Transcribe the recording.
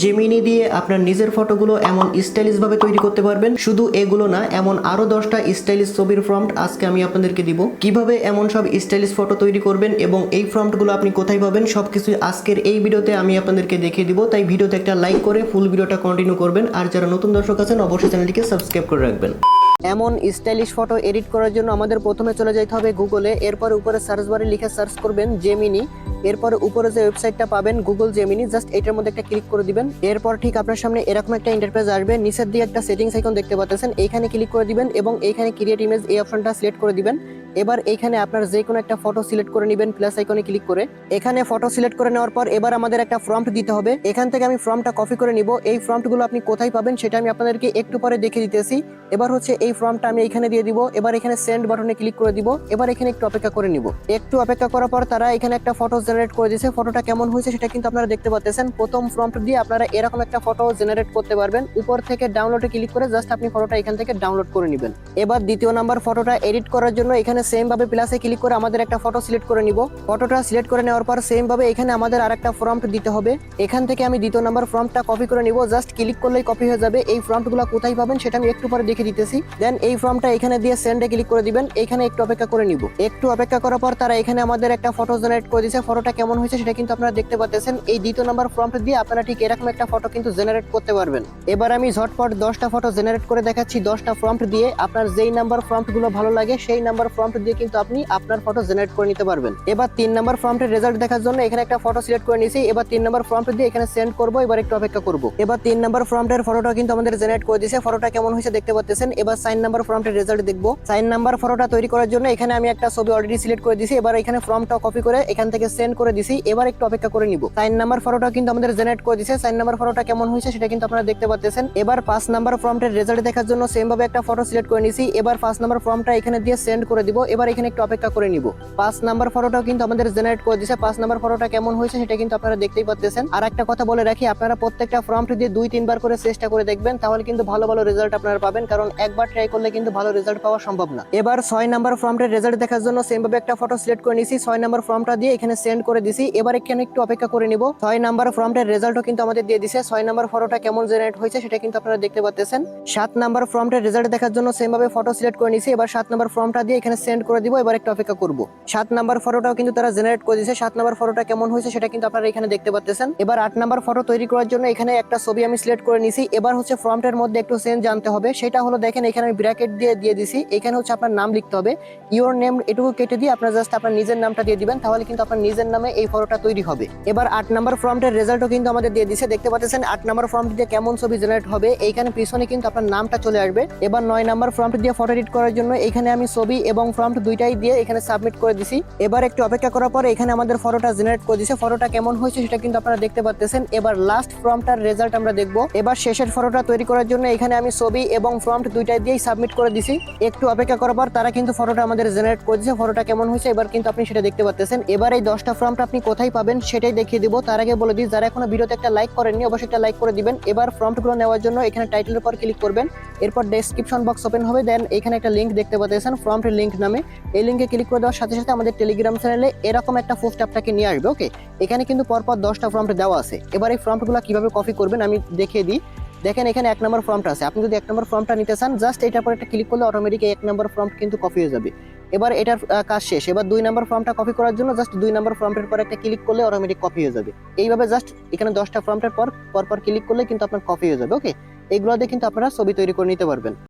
Gemini দিয়ে আপনার নিজের ফটোগুলো এমন স্টাইলিশভাবে তৈরি করতে পারবেন। শুধু এগুলো না, এমন আরও দশটা স্টাইলিশ ছবির ফ্রন্ট আজকে আমি আপনাদেরকে দিব। কীভাবে এমন সব স্টাইলিশ ফটো তৈরি করবেন এবং এই ফ্রন্টগুলো আপনি কোথায় পাবেন সব সবকিছু আজকের এই ভিডিওতে আমি আপনাদেরকে দেখিয়ে দিব। তাই ভিডিওতে একটা লাইক করে ফুল ভিডিওটা কন্টিনিউ করবেন। আর যারা নতুন দর্শক আছেন, অবশ্যই চ্যানেলটিকে সাবস্ক্রাইব করে রাখবেন। এমন স্টাইলিশ ফটো এডিট করার জন্য আমাদের প্রথমে চলে যেতে হবে গুগলে, এরপর উপরে সার্চ বারে লিখে সার্চ করবেন জেমিনি এরপর উপরে যে ওয়েবসাইটটা পাবেন গুগল জেমিনি জাস্ট এটার মধ্যে একটা ক্লিক করে দিবেন। এরপর ঠিক আপনার সামনে এরকম একটা ইন্টারফেস আসবে, নিচের দিয়ে একটা সেটিংস আইকন দেখতে পাচ্ছেন এইখানে ক্লিক করে দিবেন এবং এইখানে ক্রিয়েট ইমেজ এই অপশনটা সিলেক্ট করে দিবেন। এবার এইখানে আপনার যে কোনো একটা ফটো সিলেক্ট করে নেবেন প্লাস আইকনে ক্লিক করে। এখানে ফটো সিলেক্ট করে নেওয়ার পর এবার আমাদের একটা ফর্মট দিতে হবে। এখান থেকে আমি ফর্মটা কপি করে নিব। এই ফর্মটগুলো আপনি কোথায় পাবেন সেটা আমি আপনাদেরকে একটু পরে দেখে দিতেছি। এবার হচ্ছে এই ফর্মটা আমি এখানে দিয়ে দিব। এবার এখানে সেন্ড বাটনে ক্লিক করে দিব। এবার এখানে একটু অপেক্ষা করে নিব। একটু অপেক্ষা করার পর তারা এখানে একটা ফটো জেনারেট করে দিয়েছে। ফটোটা কেমন হয়েছে সেটা কিন্তু আপনারা দেখতে পাচ্ছেন প্রথম ফর্মট দিয়ে আপনারা এরকম একটা ফটো জেনারেট করতে পারবেন। উপর থেকে ডাউনলোডে ক্লিক করে জাস্ট আপনি ফটোটা এখান থেকে ডাউনলোড করে নেবেন। এবার দ্বিতীয় নাম্বার ফটোটা এডিট করার জন্য এখানে সেম ভাবে প্লাসে ক্লিক করে আমাদের একটা ফটো সিলেক্ট করে নিব। ফটোটা সিলেক্ট করে নেওয়ার পর সেম ভাবে এখানে আমাদের আরেকটা ফর্মট দিতে হবে। এখান থেকে আমি দ্বিতীয় নাম্বার ফর্মটা কপি করে নিব। জাস্ট ক্লিক করলেই কপি হয়ে যাবে। এই ফর্মটগুলো কোথায় পাবেন সেটা আমি একটু পরে দেখে দিতেছি। দেন এই ফর্মটা এখানে দিয়ে সেন্ডে ক্লিক করে দিবেন। এখানে একটু অপেক্ষা করে নিব। একটু অপেক্ষা করার পর তারা এখানে আমাদের একটা ফটো জেনারেট করে দিয়েছে। ফটোটা কেমন হয়েছে সেটা কিন্তু আপনারা দেখতে পাচ্ছেন এই দ্বিতীয় নাম্বার ফর্মটা দিয়ে আপনারা ঠিক এরকম একটা ফটো কিন্তু জেনারেট করতে পারবেন। এবার আমি ঝটপট দশটা ফটো জেনারেট করে দেখাচ্ছি। দশটা ফর্মট দিয়ে আপনার যেই নাম্বার ফর্মটগুলো ভালো লাগে সেই নাম্বার ফর্মট দিয়ে কিন্তু আপনি আপনার ফটো জেনারেট করে নিতে পারবেন। এবার তিন নাম্বার ফর্মটের রেজাল্ট দেখার জন্য এখানে একটা ফটো সিলেক্ট করে নিয়েছি। এবার তিন নাম্বার ফর্মট দিয়ে এখানে সেন্ড করব, এবার একটু অপেক্ষা করব। এবার তিন নাম্বার ফর্মটের ফটোটা কিন্তু আমাদের জেনারেট করে দিয়েছে। ফটোটা কেমন হয়েছে দেখতে পাচ্ছেন এবার সাইন নাম্বার ফর্মটের রেজাল্ট দেখব। সাইন নাম্বার ফটোটা তৈরি করার জন্য এখানে আমি একটা ছবি অলরেডি সিলেক্ট করে দিয়েছি। এবার এখানে ফর্মটা কপি করে এখান থেকে সেন্ড করে দিছি এবার একটু অপেক্ষা করে নিব। সাইন নাম্বার ফটোটা কিন্তু আমাদের জেনারেট করে দিয়েছে। সাইন নাম্বার ফটোটা কেমন হয়েছে সেটা কিন্তু আপনারা দেখতে পাচ্ছেন এবার পাঁচ নাম্বার ফর্মটের রেজাল্ট দেখার জন্য সেম ভাবে একটা ফটো সিলেক্ট করে নিয়েছি। এবার পাঁচ নাম্বার ফর্মটা এখানে দিয়ে সেন্ড করে দিব। এবার এখানে একটু অপেক্ষা করে নিব। পাঁচ নাম্বার ফটোটাও কিন্তু আমাদের জেনারেট করে দিয়েছে পাঁচ নাম্বার ফটোটা কেমন হয়েছে সেটা কিন্তু আপনারা দেখতেই পাচ্ছেন আর একটা কথা বলে রাখি, আপনারা প্রত্যেকটা ফর্মট দিয়ে দুই, তিনবার করে চেষ্টা করে দেখবেন, তাহলে কিন্তু ভালো ভালো রেজাল্ট আপনারা পাবেন। কারণ একবার ট্রাই করলে কিন্তু ভালো রেজাল্ট পাওয়া সম্ভব না। এবার ছয় নাম্বার ফর্মটের রেজাল্ট দেখার জন্য সেম ভাবে একটা ফটো সিলেক্ট করে নিছি। ছয় নাম্বার ফর্মটা দিয়ে এখানে সেন্ড করে দিছি। এবার এখানে একটু অপেক্ষা করে নিব। ছয় নাম্বার ফর্মটের রেজাল্টও কিন্তু আমাদের দিয়ে দিছে। ছয় নাম্বার ফটোটা কেমন জেনারেট হয়েছে সেটা কিন্তু আপনারা দেখতে পাচ্ছেন সাত নাম্বার ফর্মটের রেজাল্ট দেখার জন্য সেম ভাবে ফটো সিলেক্ট করে নিছি। এবার সাত নাম্বার ফর্মটা দিয়ে এখানে সেন্ড করে দিব, এবার একটু অপেক্ষা করব। সাত নাম্বার ফটোটাও কিন্তু তারা জেনারেট করে দিয়েছে। সাত নাম্বার ফটোটা কেমন হয়েছে সেটা কিন্তু আপনারা এখানে দেখতে পাচ্ছেন এবার আট নাম্বার ফটো তৈরি করার জন্য এখানে একটা ছবি আমি সিলেক্ট করে নিছি। এবার হচ্ছে ফর্মটের মধ্যে একটু চেঞ্জ জানতে হবে। সেটা হলো দেখেন, এখানে আমি ব্র্যাকেট দিয়ে দিয়ে দিছি। এখানে হচ্ছে আপনার নাম লিখতে হবে। ইওর নেম এটুকু কেটে দিয়ে আপনার জাস্ট আপনার নিজের নামটা দিয়ে দিবেন, তাহলে কিন্তু আপনার নিজের নামে এই ফটোটা তৈরি হবে। এবার আট নাম্বার ফর্মটের রেজাল্টও কিন্তু আমাদের দিয়ে দিছে। দেখতে পাচ্ছেন, আট নাম্বার ফর্মটি দিয়ে কেমন ছবি জেনারেট হবে। এইখানে পিছনে কিন্তু আপনার নামটা চলে আসবে। এবার নয় নাম্বার ফর্মটি দিয়ে ফটো এডিট করার জন্য এখানে আমি ছবি এবং ফর্মট দুইটাই দিয়ে এখানে সাবমিট করে দিছি। এবার একটু অপেক্ষা করার পরে এখানে আমাদের ফটোটা জেনারেট করে দিছে। ফটোটা কেমন হয়েছে সেটা কিন্তু আপনারা দেখতে পাচ্ছেন এবার লাস্ট ফর্মটার রেজাল্ট আমরা দেখব। এবার শেষের ফটোটা তৈরি করার জন্য এখানে আমি ছবি এবং ফর্মট দুইটাই দিয়েই সাবমিট করে দিছি। একটু অপেক্ষা করার পর তারা কিন্তু ফটোটা আমাদের জেনারেট করে দিয়েছে ফটোটা কেমন হয়েছে এবার কিন্তু আপনি সেটা দেখতে পাচ্ছেন এবার এই দশটা ফর্মটা আপনি কোথায় পাবেন সেটাই দেখিয়ে দিব। তার আগে বলে দিই, যারা এখনও ভিডিওতে একটা লাইক করেননি, অবশ্যই একটা লাইক করে দিবেন। এবার ফর্মগুলো নেওয়ার জন্য এখানে টাইটেলের উপর ক্লিক করবেন। এরপর ডেসক্রিপশন বক্স ওপেন হবে। দেন এখানে একটা লিঙ্ক দেখতে পাচ্ছেন ফর্মটির লিঙ্ক নামে। এই লিঙ্কে ক্লিক করে দেওয়ার সাথে সাথে আমাদের টেলিগ্রাম চ্যানেলে এরকম একটা পোস্ট আপনাকে নিয়ে আসবে ওকে এখানে কিন্তু পরপর দশটা ফর্মট দেওয়া আছে। এবার এই ফর্মগুলো কীভাবে কপি করবেন আমি দেখিয়ে দিই। দেখেন এখানে এক নম্বর ফর্মটা আছে। আপনি যদি এক নম্বর ফর্মটা নিতে চান জাস্ট এটার পর একটা ক্লিক করলে অটোমেটিক এক নম্বর ফর্ম কিন্তু কপি হয়ে যাবে। এবার এটার কাজ শেষ। এবার দুই নম্বর ফর্মটা কপি করার জন্য জাস্ট দুই নম্বর ফর্মটার পর একটা ক্লিক করলে অটোমেটিক কপি হয়ে যাবে। এইভাবে জাস্ট এখানে দশটা ফর্মটার পর পর পর ক্লিক করলে কিন্তু আপনার কপি হয়ে যাবে ওকে এগুলো দিয়ে কিন্তু আপনারা ছবি তৈরি করে নিতে পারবেন।